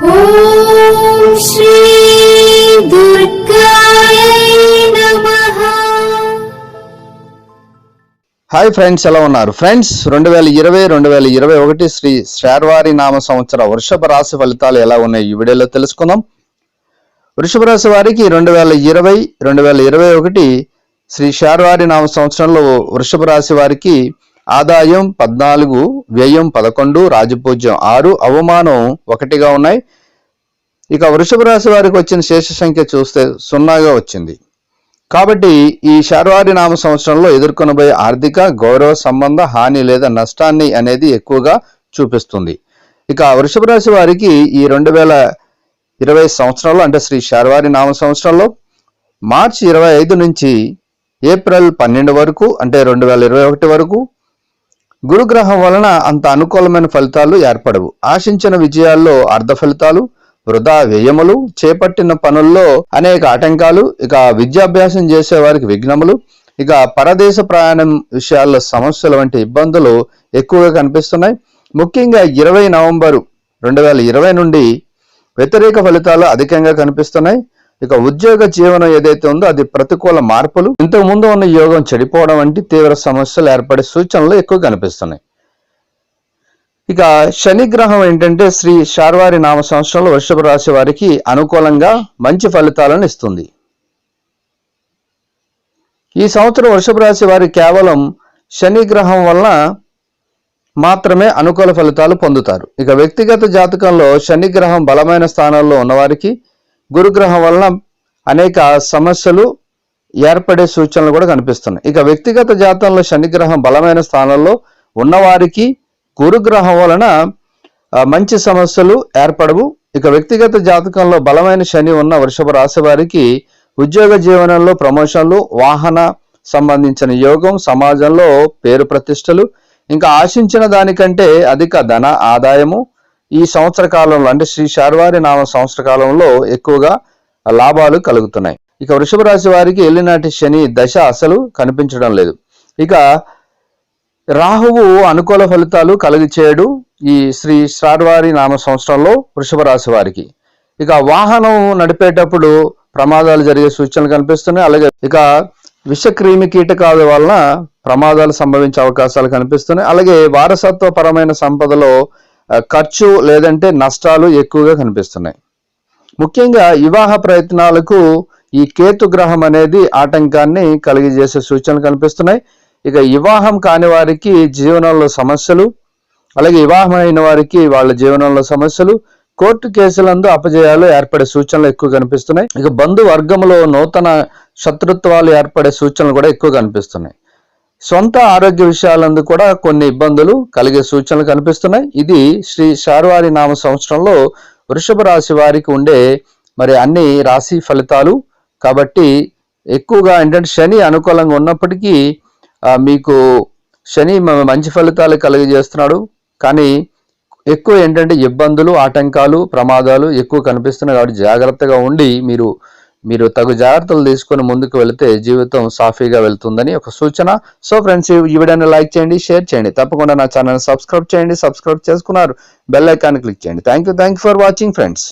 Hi friends ఎలా ఉన్నారు? Friends రెండు వేల ఇరవై రెండు వేల ఇరవై ఒకటి శ్రీ శ్రార్వారి నామ సంవత్సర వృషభ రాశి ఫలితాలు ఎలా ఉన్నాయి? ఈ వీడియోలో తెలుసుకుందాం. వృషభ రాశి వారికి రెండు వేల ఇరవై రెండు వేల ఇరవై ఒకటి శ్రీ శార్వారి నామ సంవత్సరంలో వృషభ రాశి వారికి ఆదాయం పద్నాలుగు వ్యయం పదకొండు రాజపూజ్యం ఆరు అవమానం ఒకటిగా ఉన్నాయి. ఇక వృషభ రాశి వారికి వచ్చిన శేష సంఖ్య చూస్తే సున్నాగా వచ్చింది. కాబట్టి ఈ శార్వారి నామ సంవత్సరంలో ఎదుర్కొనబోయే ఆర్థిక గౌరవ సంబంధ హాని లేదా నష్టాన్ని అనేది ఎక్కువగా చూపిస్తుంది. ఇక వృషభ రాశి వారికి ఈ రెండు వేల ఇరవై సంవత్సరంలో అంటే శ్రీ శార్వారి నామ సంవత్సరంలో మార్చి ఇరవై ఐదు నుంచి ఏప్రిల్ పన్నెండు వరకు అంటే రెండు వేల ఇరవై ఒకటి వరకు గురుగ్రహం వలన అంత అనుకూలమైన ఫలితాలు ఏర్పడవు. ఆశించిన విజయాల్లో అర్ధ ఫలితాలు వృధా వ్యయములు చేపట్టిన పనుల్లో అనేక ఆటంకాలు ఇక విద్యాభ్యాసం చేసేవారికి విఘ్నములు ఇక పరదేశ ప్రయాణం విషయాల్లో సమస్యలు వంటి ఇబ్బందులు ఎక్కువగా కనిపిస్తున్నాయి. ముఖ్యంగా ఇరవై నవంబరు రెండు వేల ఇరవై నుండి వ్యతిరేక ఫలితాలు అధికంగా కనిపిస్తున్నాయి. ఇక ఉద్యోగ జీవనం ఏదైతే ఉందో అది ప్రతికూల మార్పులు ఇంతకు ముందు ఉన్న యోగం చెడిపోవడం వంటి తీవ్ర సమస్యలు ఏర్పడే సూచనలు ఎక్కువ కనిపిస్తున్నాయి. ఇక శని గ్రహం ఏంటంటే శ్రీ శార్వారి నామ సంవత్సరంలో వృషభ రాశి వారికి అనుకూలంగా మంచి ఫలితాలను ఇస్తుంది. ఈ సంవత్సరం వృషభ రాశి వారి కేవలం శని గ్రహం వలన మాత్రమే అనుకూల ఫలితాలు పొందుతారు. ఇక వ్యక్తిగత జాతకంలో శనిగ్రహం బలమైన స్థానాల్లో ఉన్నవారికి గురుగ్రహం వలన అనేక సమస్యలు ఏర్పడే సూచనలు కూడా కనిపిస్తున్నాయి. ఇక వ్యక్తిగత జాతకంలో శనిగ్రహం బలమైన స్థానంలో ఉన్నవారికి గురుగ్రహం వలన మంచి సమస్యలు ఏర్పడవు. ఇక వ్యక్తిగత జాతకంలో బలమైన శని ఉన్న వృషభ రాశి వారికి ఉద్యోగ జీవనంలో ప్రమోషన్లు వాహన సంబంధించిన యోగం సమాజంలో పేరు ప్రతిష్టలు ఇంకా ఆశించిన దానికంటే అధిక ధన ఆదాయము ఈ సంవత్సర కాలంలో అంటే శ్రీ శార్వారి నామ సంవత్సర కాలంలో ఎక్కువగా లాభాలు కలుగుతున్నాయి. ఇక వృషభ రాశి వారికి ఎల్లినాటి శని దశ అసలు కనిపించడం లేదు. ఇక రాహువు అనుకూల ఫలితాలు కలిగి చేయడు ఈ శ్రీ శ్రార్వారి నామ సంవత్సరంలో వృషభ రాశి వారికి. ఇక వాహనం నడిపేటప్పుడు ప్రమాదాలు జరిగే సూచనలు కనిపిస్తున్నాయి. అలాగే ఇక విషక్రిమి కీటకాల వలన ప్రమాదాలు సంభవించే అవకాశాలు కనిపిస్తున్నాయి. అలాగే వారసత్వ పరమైన సంపదలో ఖర్చు లేదంటే నష్టాలు ఎక్కువగా కనిపిస్తున్నాయి. ముఖ్యంగా వివాహ ప్రయత్నాలకు ఈ కేతు గ్రహం అనేది ఆటంకాన్ని కలిగజేసే సూచనలు కనిపిస్తున్నాయి. ఇక వివాహం కాని వారికి జీవనంలో సమస్యలు అలాగే వివాహం అయిన వారికి వాళ్ళ జీవనంలో సమస్యలు కోర్టు కేసులందు అపజయాలు ఏర్పడే సూచనలు ఎక్కువ కనిపిస్తున్నాయి. ఇక బంధు వర్గంలో నూతన శత్రుత్వాలు ఏర్పడే సూచనలు కూడా ఎక్కువ కనిపిస్తున్నాయి. సొంత ఆరోగ్య విషయాలందు కూడా కొన్ని ఇబ్బందులు కలిగే సూచనలు కనిపిస్తున్నాయి. ఇది శ్రీ శార్వారి నామ సంవత్సరంలో వృషభ రాశి వారికి ఉండే మరి అన్ని రాశి ఫలితాలు. కాబట్టి ఎక్కువగా ఏంటంటే శని అనుకూలంగా ఉన్నప్పటికీ మీకు శని మంచి ఫలితాలు కలిగజేస్తున్నాడు. కానీ ఎక్కువ ఏంటంటే ఇబ్బందులు ఆటంకాలు ప్రమాదాలు ఎక్కువ కనిపిస్తున్నాయి. కాబట్టి జాగ్రత్తగా ఉండి మీరు మీరు తగు జాగ్రత్తలు తీసుకొని ముందుకు వెళితే జీవితం సాఫీగా వెళ్తుందని ఒక సూచన. సో ఫ్రెండ్స్ ఈ వీడియోని లైక్ చేయండి షేర్ చేయండి. తప్పకుండా నా ఛానల్ సబ్స్క్రైబ్ చేయండి సబ్స్క్రైబ్ చేసుకున్నారు. బెల్ ఐకాన్ క్లిక్ చేయండి. Thank you thank you for watching friends